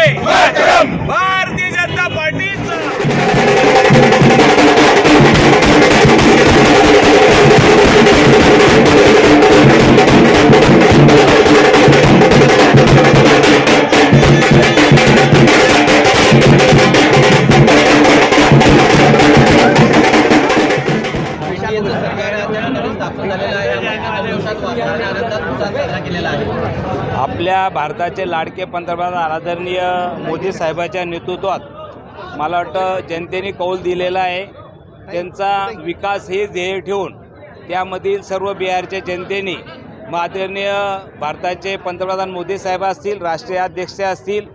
Let Back him! Bye! दाखल झालेला आहे. केलेला आहे. आपल्या भारताचे लाडके पंतप्रधान आदरणीय मोदी साहेबाच्या नेतृत्वात मला वाटतं जनतेने कौल दिलेला आहे. त्यांचा विकास हे ध्येय ठेवून त्यामधील सर्व बिहारच्या जनतेने आदरणीय भारताचे पंतप्रधान मोदी साहेब असतील राष्ट्रीय अध्यक्ष असतील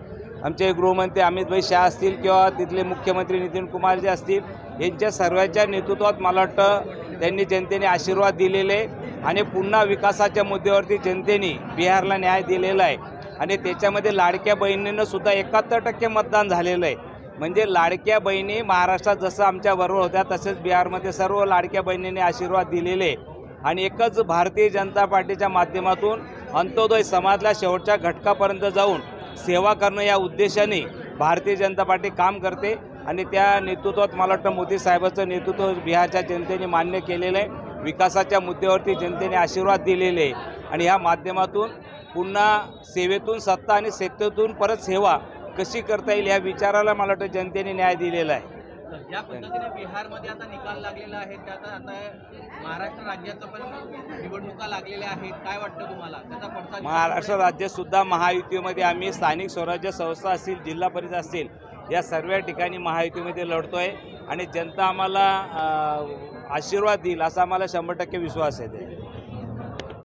आमचे गृहमंत्री अमितभाई शाह असतील किंवा तिथले मुख्यमंत्री नितीन कुमार जे असतील यांच्या सर्वांच्या नेतृत्वात मला वाटतं त्यांनी जनतेने आशीर्वाद दिलेले आणि पुन्हा विकासाच्या मुद्द्यावरती जनतेने बिहारला न्याय दिलेला आहे आणि त्याच्यामध्ये लाडक्या बहिणीनं सुद्धा एकाहत्तर टक्के मतदान झालेलं आहे म्हणजे लाडक्या बहिणी महाराष्ट्रात जसं आमच्या बरोबर होत्या तसेच बिहारमध्ये सर्व लाडक्या बहिणींनी आशीर्वाद दिलेले आहे. आणि एकच भारतीय जनता पार्टीच्या माध्यमातून अंत्योदय समाजला शेवटच्या घटकापर्यंत जाऊन सेवा करणं या उद्देशाने भारतीय जनता पार्टी काम करते आणि त्या नेतृत्वात मला वाटतं मोदी साहेबाचं नेतृत्व बिहारच्या जनतेने मान्य केलेलं आहे. विकासाच्या मुद्द्यावरती जनतेने आशीर्वाद दिलेले आहे. आणि ह्या माध्यमातून पुन्हा सेवेतून सत्ता आणि सत्तेतून परत सेवा कशी करता येईल ह्या विचाराला मला वाटतं जनतेने न्याय दिलेला आहे. ज्या पद्धतीने बिहारमध्ये आता निकाल लागलेला आहे त्याचा आता महाराष्ट्र राज्याचं पण निवडणुका लागलेल्या आहेत. काय वाटतं तुम्हाला? त्याचा पडसाद महाराष्ट्र राज्यातसुद्धा महायुतीमध्ये आम्ही स्थानिक स्वराज्य संस्था असतील जिल्हा परिषद असतील या सर्व ठिकाणी महायुतीमध्ये लढतो आहे आणि जनता आम्हाला आशीर्वाद देईल असा आम्हाला शंभर टक्के विश्वास आहे.